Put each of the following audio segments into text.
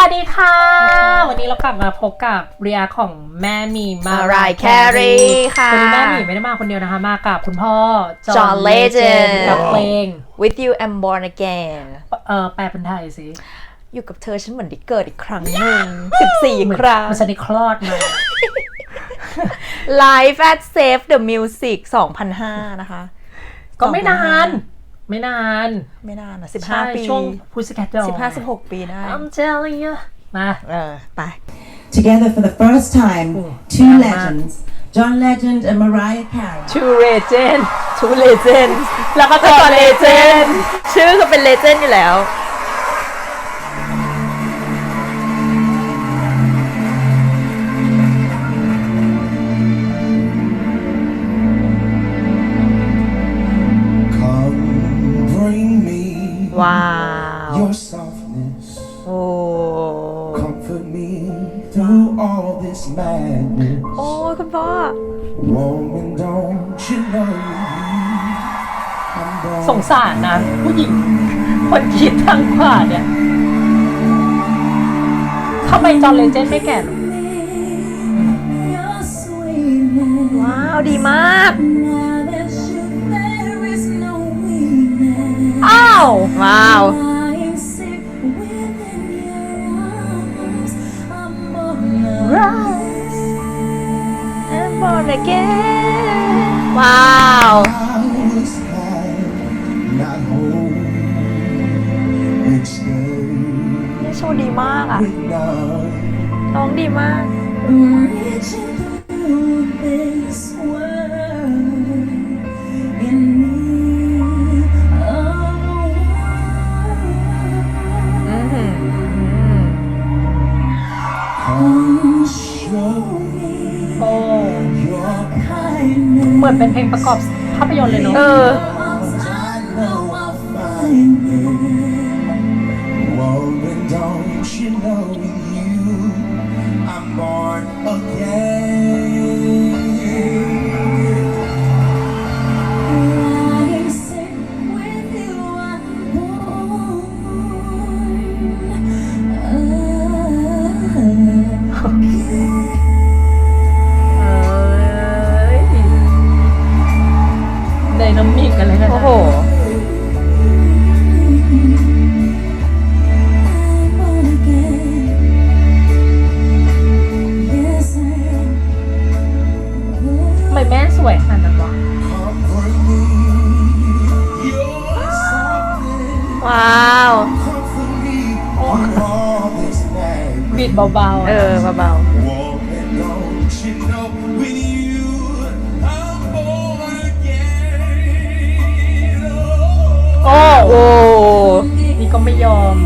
วัสดีค่ะ วันนี้เรากลับมาพบกับเรียของแม่หมีมา Mariah Carey ค่ะวันนี้แม่หมีไม่ได้มาคนเดียวนะคะ มากับคุณพ่อ John Legend กับเพลง With you I'm born again เออแปลเป็นไทยสิ อยู่กับเธอฉันเหมือนได้เกิดอีกครั้งหนึ่ง14ครั้งมันจะได้คลอดมา Live at Save the Music 2005 นะคะ ก็ไม่นาน ไม่นานไม่นานอะใช่15ปีช่วงพุสแคทดอ15 16ปีได้ I'm telling you มาเออไป Together for the first time, Ooh, two yeah, legends, John Legend and Mariah Carey. Two Legend Two Legend แล้วก็ตัว Legend ชื่อก็เป็น Legend อยู่แล้ว your softness. โอ้ Comfort me through all this madness. โอ้ยคุณพ่อ Woman, don't you know I'm born สงสารนะ ผู้หญิง คนคิดทางขวาเนี่ยทำไมจอห์นเลเจนด์ไม่แก่หรอว้าว ดีมาก อ้าว ว้าว I'm born again ว้าว I was high, not whole. Instead, นี่โชว์ดีมากอะ with none. น้องดีมากอื อนเป็นเพลงประกอบภาพยนตร์เลยเนาะเออ I know I'll find it. Woman, don't you know with you I'm born again. นามิกอะไรกันนะโอ้โหทำไมแม่สวยขนาดนั้นวะ Comfort me, your softness. ว้าว Comfort me on all this madness. บีดเบาๆ เออะอเบา Woman, ไม่ยอม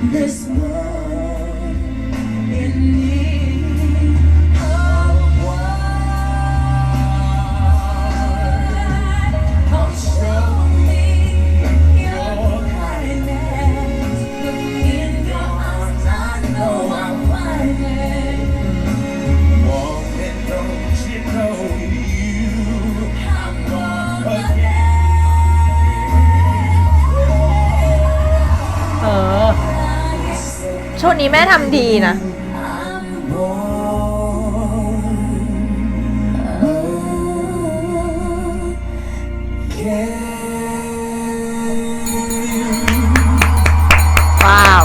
this world ชุดนี้แม่ทำดีนะ ว้าว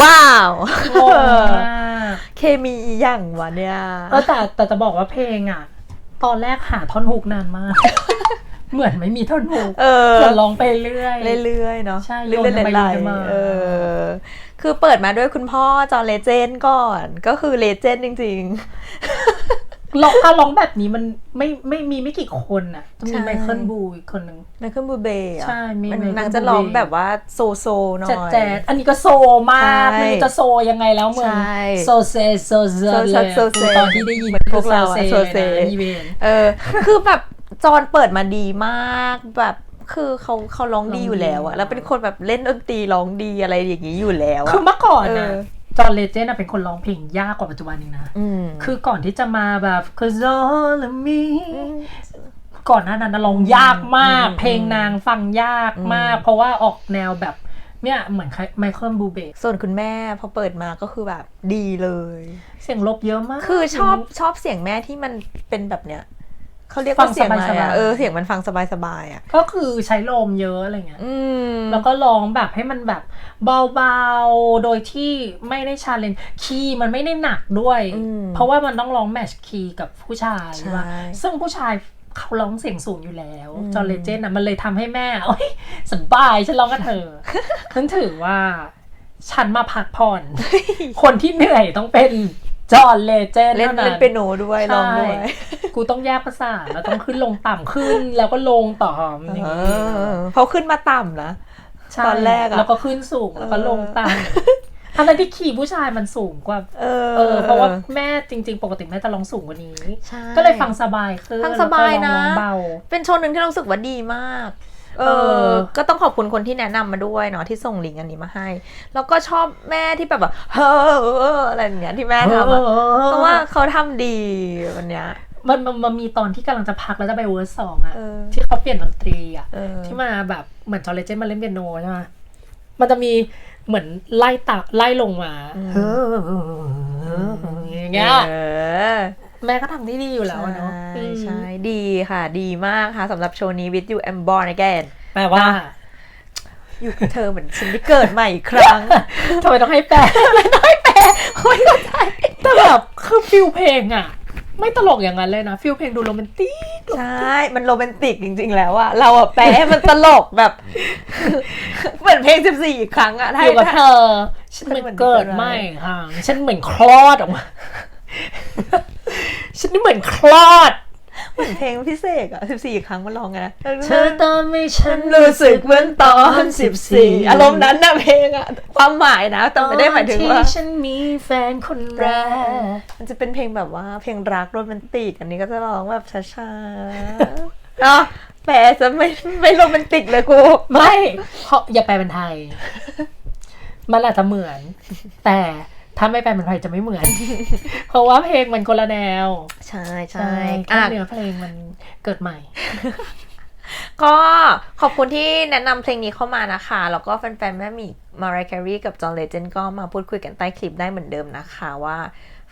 ว้าวโง่มากเคมีอีหยังวะเนี่ย เออแต่แต่จะบอกว่าเพลงอะ ตอนแรกหาท่อนฮุกนานมาก เหมือนไม่มีท่อนฮุกเออจะร้องไปเรื่อยเรื่อยๆเนาะใช่เรื่อยๆโยนกันไปไหลโยนกันมาๆเออคือเปิดมาด้วยคุณพ่อจอห์นเลเจนด์ก่อนก็คือเลเจนด์จริงร้องการร้องแบบนี้มันไม่ไม่มีไม่กี่คนอะจะมีใช่ไมเคิลบูอีกคนหนึ่งไมเคิลบูเบย์ใช่มีมัน Michael นางจะร้อง Bublé แบบว่าโซโซหน่อยแจ๊ดแจ๊ดอันนี้ก็โซมากใช่ไม่รู้จะโซยังไงแล้วมึงใช่โซเซโซเซโซเลซัยดโซเซตอนที่ได้ยินเหมือนพวกเราอะคือโซเซลยนะอีเวนต์เออคือแบบ จอนเปิดมาดีมากแบบคือเขาเขาร้องดีอยู่แล้วอะแล้วเป็นคนแบบเล่นดนตรีร้องดีอะไรอย่างนี้อยู่แล้วอะคือเมื่อก่อนนะเออจอห์นเลเจนด์อะเป็นคนร้องเพลงยากกว่าปัจจุบันอีกนะอืมคือก่อนที่จะมาแบบ cause all of me ก่อนหน้านั้นนะร้องยากมากอืมเพลงนางฟังยากมากอืมเพราะว่าออกแนวแบบเนี่ยเหมือนไมเคิลบูเบกส่วนคุณแม่พอเปิดมาก็คือแบบดีเลย เสียงลบเยอะมาก คือชอบชอบเสียงแม่ที่มันเป็นแบบเนี้ย เขาเรียกว่าเสียงอะไรฟังสบาอะยๆเออเสียงมันฟังสบายๆอะก็คือใช้โลมเยอะอะไรเงี้ยอืมแล้วก็ร้องแบบให้มันแบบเบาๆ โดยที่ไม่ได้ชาเลนจ์คีย์มันไม่ได้หนักด้วยอืมเพราะว่ามันต้องร้องแมทช์คีย์กับผู้ชายใช่ว่าซึ่งผู้ชายเขาร้องเสียงสูงอยู่แล้วอืมจอร์เลเจนด์นะมันเลยทำให้แม่โอ๊ยสบายฉันร้องกับเธอฉันถือว่า ฉันมาพักผ่อน คนที่เหนื่อยต้องเป็นจอร์เลเจนด์เล่นเท่านั้เล่นนเปียโนด้วยร้องด้วยใช่ กูต้องแยกประสาทแล้วต้องขึ้นลงต่ำขึ้นแล้วก็ลงต่ออย่างเอนี้อเขาขึ้นมาต่ำนะใช่ตอนแรกอะแล้วก็ขึ้นสูงแล้วก็ลงต่ำทั้งที่ขี่ผู้ชายมันสูงกว่าเออเออ เพราะว่าแม่จริง ๆ ปกติแม่จะร้องสูงกว่านี้ใช่ก็เลยฟังสบายขึ้นฟังสบายนะแล้วก็ร้องเบาเป็นโชว์หนึ่งที่เรารู้สึกว่าดีมากเอเอออ ก็ต้องขอบคุณคนที่แนะนำมาด้วยเนาะที่ส่งลิงก์อันนี้มาให้ แล้วก็ชอบแม่ที่แบบแบบเฮ้ออะไรอย่างเงี้ยที่แม่ทำอะเพราะว่าเขาทำดีวันเนี้ย มันมันมันมีตอนที่กำลังจะพักแล้วจะไปเวอร์สสองอะเออ ที่เขาเปลี่ยนดนตรีอะเออ ที่มาแบบเหมือนจอร์เลเจนมาเล่นเปียโนใช่ไหมมันจะมีเหมือนไล่ตาไล่ลงมาเอออย่างเงี้ยเออแม่ก็ทำได้ดีอยู่แล้วอะเนาะใช่อืมใช่ดีค่ะ ดีมากค่ะสำหรับโชว์นี้ with you I'm born again แปลว่าอยู่กับเธอเหมือนฉันได้เกิดใหม่อีกครั้ง ทำไมต้องให้แปล ไม่ต้องให้แปลไม่เข้าใจแต่แบบคือฟิลเพลงอะ ไม่ตลกอย่างนั้นเลยนะฟิลเพลงดูโรแมนติกใช่ มันโรแมนติกจริง ๆ แล้วอะเราอะแปลให้มันตลกแบบเหมือนเพลง14อีกครั้งอะถ้าอยู่กับเธอฉันฉันเหเหมืมืออนนเกิดเกิดใหม่อะไรค่ะฉันเหมือนคลอดออกมาฉันนี่เหมือนคลอด เหมือนเพลงพิเศษอะ14อีกครั้งมันร้องไงนะเธอตามให้ฉันรู้สึกเหมือนตอน14อารมณ์นั้นนะเพลงอะความหมายนะแต่ไม่ได้หมายถึงว่าตอนที่ฉันมีแฟนคนแรกมันจะเป็นเพลงแบบว่าเพลงรักโรแมนติกอันนี้ก็จะร้องแบบช้าๆเนาะแปลจะไม่ไม่โรแมนติกเลยกูไม่เพราะอย่าแปลเป็นไทย มันอาจจะเหมือน แต่ ถ้าไม่แปลเป็นไทยจะไม่เหมือน เพราะว่าเพลงมันคนละแนว ใช่ใช่ใช่แค่อะเนื้อเพลงมันเกิดใหม่ ก็ขอบคุณที่แนะนำเพลงนี้เข้ามานะคะ แล้วก็แฟนๆ แม่หมีมารายแครีกับจอห์นเลเจนก็มาพูดคุยกันใต้คลิปได้เหมือนเดิมนะคะว่า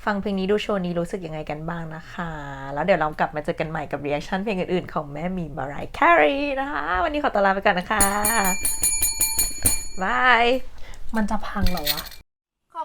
ฟังเพลงนี้ดูโชว์นี้รู้สึกยังไงกันบ้างนะคะ แล้วเดี๋ยวเรากลับมาเจอกันใหม่กับรีแอคชั่นเพลงอื่นๆ ของแม่หมีมารายแครีนะคะ วันนี้ขอตัวลาไปก่อนนะคะบายมันจะพังเหรอวะขอบ